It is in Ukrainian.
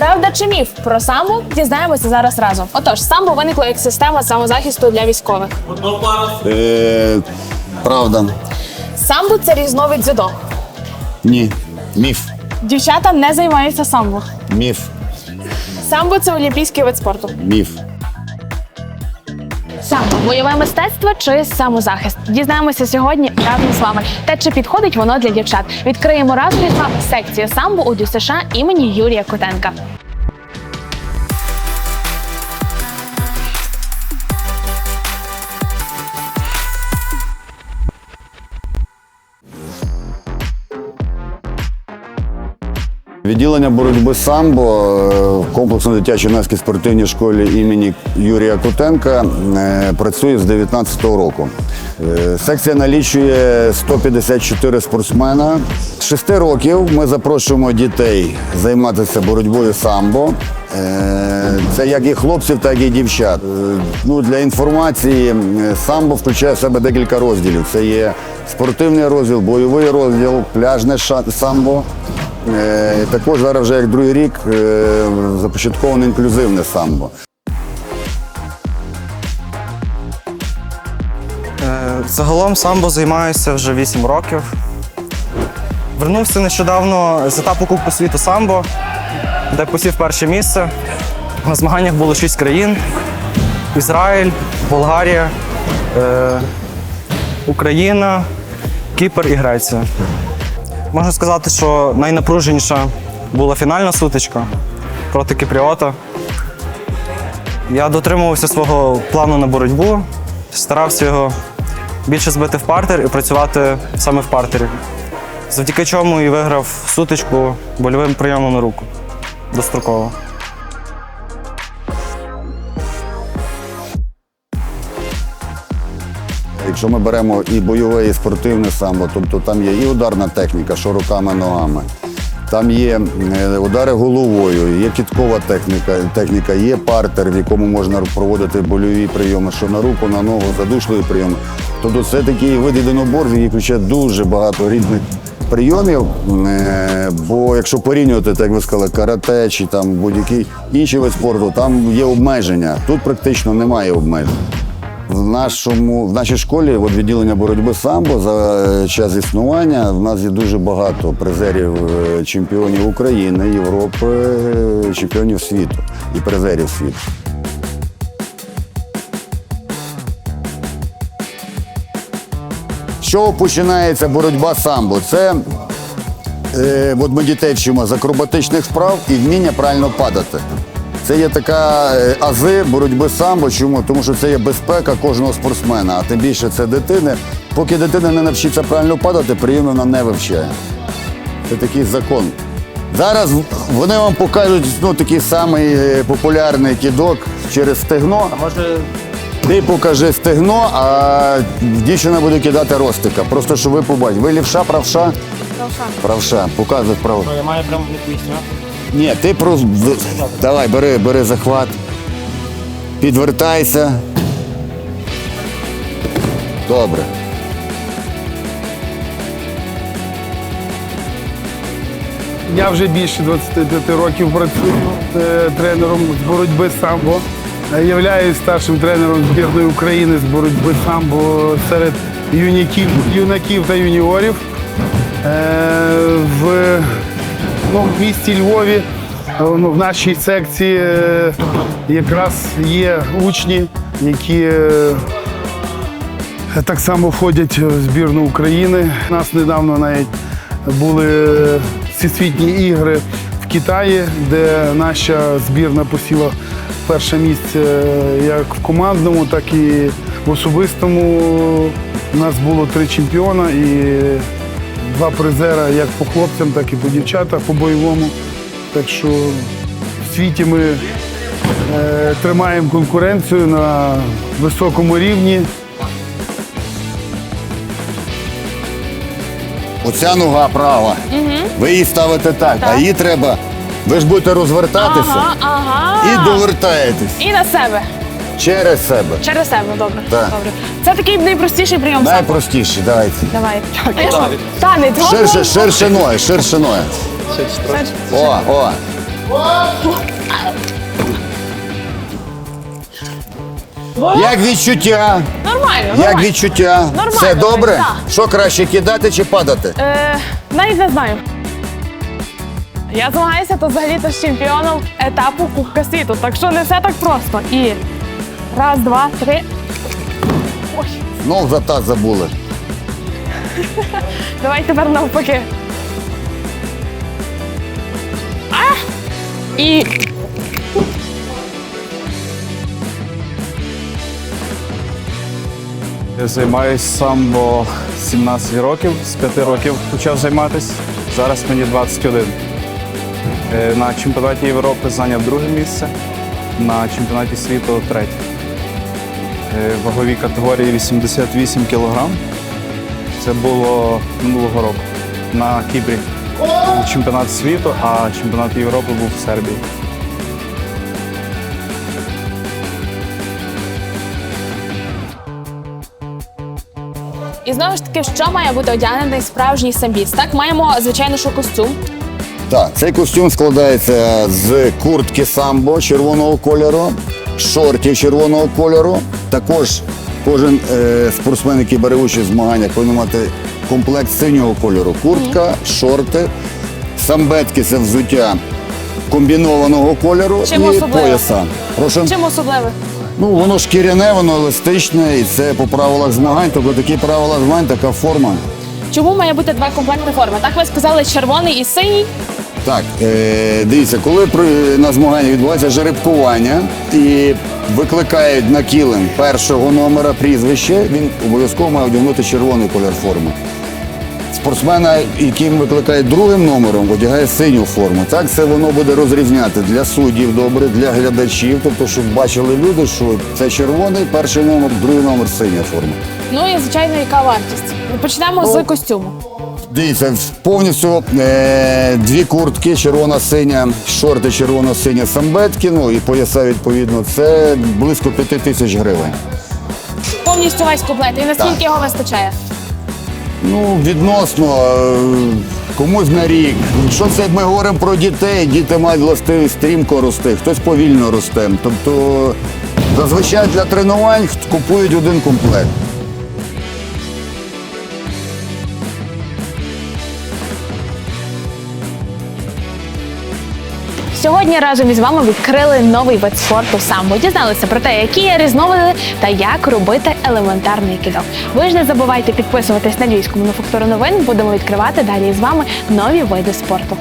Правда чи міф про самбо дізнаємося зараз разом. Отож, самбо виникло як система самозахисту для військових. Е, правда. Самбо це різновид дзюдо. Ні. Міф. Дівчата не займаються самбо. Міф. Самбо це олімпійський вид спорту. Міф. Самбо бойове мистецтво чи самозахист. Дізнаємося сьогодні разом з вами. Та чи підходить воно для дівчат? Відкриємо разом із вами секцію самбо у ДЮСШ імені Юрія Котенка. Відділення боротьби самбо е, в комплексно дитячо-юнацькій спортивній школі імені Юрія Кутенка е, працює з 2019 року. Е, Секція налічує 154 спортсмена. З 6 років ми запрошуємо дітей займатися боротьбою самбо. Це як і хлопців, так і дівчат. Ну, для інформації, самбо включає в себе декілька розділів. Це є спортивний розділ, бойовий розділ, пляжне самбо. Е, Також зараз вже як другий рік е, започатковане інклюзивне самбо. Е, Загалом самбо займаюся вже 8 років. Вернувся нещодавно з етапу Кубку світу самбо, де посів перше місце. На змаганнях було 6 країн: Ізраїль, Болгарія, Україна, Кіпр і Греція. Можна сказати, що найнапруженіша була фінальна сутичка проти Кіпріота. Я дотримувався свого плану на боротьбу, старався його більше збити в партер і працювати саме в партері. Завдяки чому і виграв сутичку больовим прийомом на руку достроково. Якщо ми беремо і бойове, і спортивне самбо, тобто там є і ударна техніка, що руками, ногами. Там є е, удари головою, є кіткова техніка, техніка, є партер, в якому можна проводити больові прийоми, що на руку, на ногу, задушливі прийоми. Тобто це такий вид єдиноборств, який включає дуже багато різних прийомів. Е, Бо якщо порівнювати, так як ви сказали, карате чи там будь-який інший вид спорту, там є обмеження. Тут практично немає обмежень. В нашому в нашій школі от відділення боротьби самбо за е, час існування в нас є дуже багато призерів е, чемпіонів України, Європи, е, чемпіонів світу і призерів світу. Чого починається боротьба самбо? Це е, от ми дітей вчимо з акробатичних вправ і вміння правильно падати. Це є така е, ази боротьби самбо. Чому? Тому що це є безпека кожного спортсмена, а тим більше це дитини. Поки дитина не навчиться правильно падати, прийом вона не вивчає. Це такий закон. Зараз вони вам покажуть ну, такий самий е, популярний кідок через стегно. А може. Ти покажи стегно, а дівчина буде кидати ростика. Просто щоб ви побачили. Ви лівша, правша? Правша. Правша. Показуй право. Я маю прямо відповісти. Ні, ти просто. Давай, бери, бери захват. Підвертайся. Добре. Я вже більше 25 років працюю е, тренером з боротьби самбо. Е, Являюсь старшим тренером збірної України з боротьби самбо серед юнаків, юнаків та юніорів. Е, В, ну, в місті Львові е, ну, в нашій секції е, якраз є учні, які е, так само входять в збірну України. У нас недавно навіть були всесвітні ігри в Китаї, де наша збірна посіла перше місце як в командному, так і в особистому. У нас було три чемпіона і два призера як по хлопцям, так і по дівчатах по бойовому. Так що в світі ми е, тримаємо конкуренцію на високому рівні. Оця нога права. Ви її ставите так, а її треба. Ви ж будете розвертатися Ага, ага. і довертаєтесь І на себе. Через себе. Через себе, добре. Так. Добре. Це такий найпростіший прийом. Найпростіший, давайте. Давай. Танець. Ширше, готовий? ширше ноги, ширше ноги. О, о. Як відчуття? Нормально. Як нормально. відчуття? Нормально, Все добре? так. Що краще кидати чи падати? Е, навіть не знаю. Я змагаюся тут взагалі то з чемпіоном етапу Кубка світу, так що не все так просто. І раз, два, три. Ой, Знов за таз забули. давай тепер навпаки. А! І Я займаюся самбо 17 років, з 5 років почав займатися. Зараз мені 21. Е, На чемпіонаті Європи зайняв друге місце, на чемпіонаті світу третє. Е, Вагові категорії 88 кг. Це було минулого року на Кіпрі. Був чемпіонат світу, а чемпіонат Європи був в Сербії. І знову ж таки, що має бути одягнений справжній самбіст? Так, маємо, звичайно, що костюм. Так, цей костюм складається з куртки самбо червоного кольору, шортів червоного кольору. Також кожен е, спортсмен, який бере участь в змаганнях, повинен мати комплект синього кольору. Куртка, шорти, самбетки це взуття комбінованого кольору Чим і особливо? пояса. Прошу. Чим особливе? Ну, воно шкіряне, воно еластичне, і це по правилах змагань. Тобто такі правила змагань, така форма. Чому має бути два комплекти форми? Так ви сказали, червоний і синій. Так, е, дивіться, коли при, на змаганні відбувається жеребкування і викликають на кілем першого номера прізвище, він обов'язково має одягнути червоний колір форми. Спортсмена, яким викликають другим номером, одягає синю форму. Так це воно буде розрізняти для суддів добре, для глядачів, тобто, щоб бачили люди, що це червоний, перший номер, другий номер синя форма. Ну і звичайно, яка вартість? Почнемо з костюму. Дивіться, повністю е, дві куртки, червона-синя, шорти червоно-синя самбетки, ну і пояса відповідно. Це близько п'яти тисяч гривень. Повністю весь комплект. І наскільки Так. його вистачає? Ну, відносно е, комусь на рік. Якщо це ми говоримо про дітей, діти мають властивість стрімко рости, хтось повільно росте. Тобто зазвичай для тренувань купують один комплект. Сьогодні разом із вами відкрили новий вид спорту самбо. Дізналися про те, які є різновиди та як робити елементарний кидок. Ви ж не забувайте підписуватись на львівську мануфактуру новин. Будемо відкривати далі з вами нові види спорту.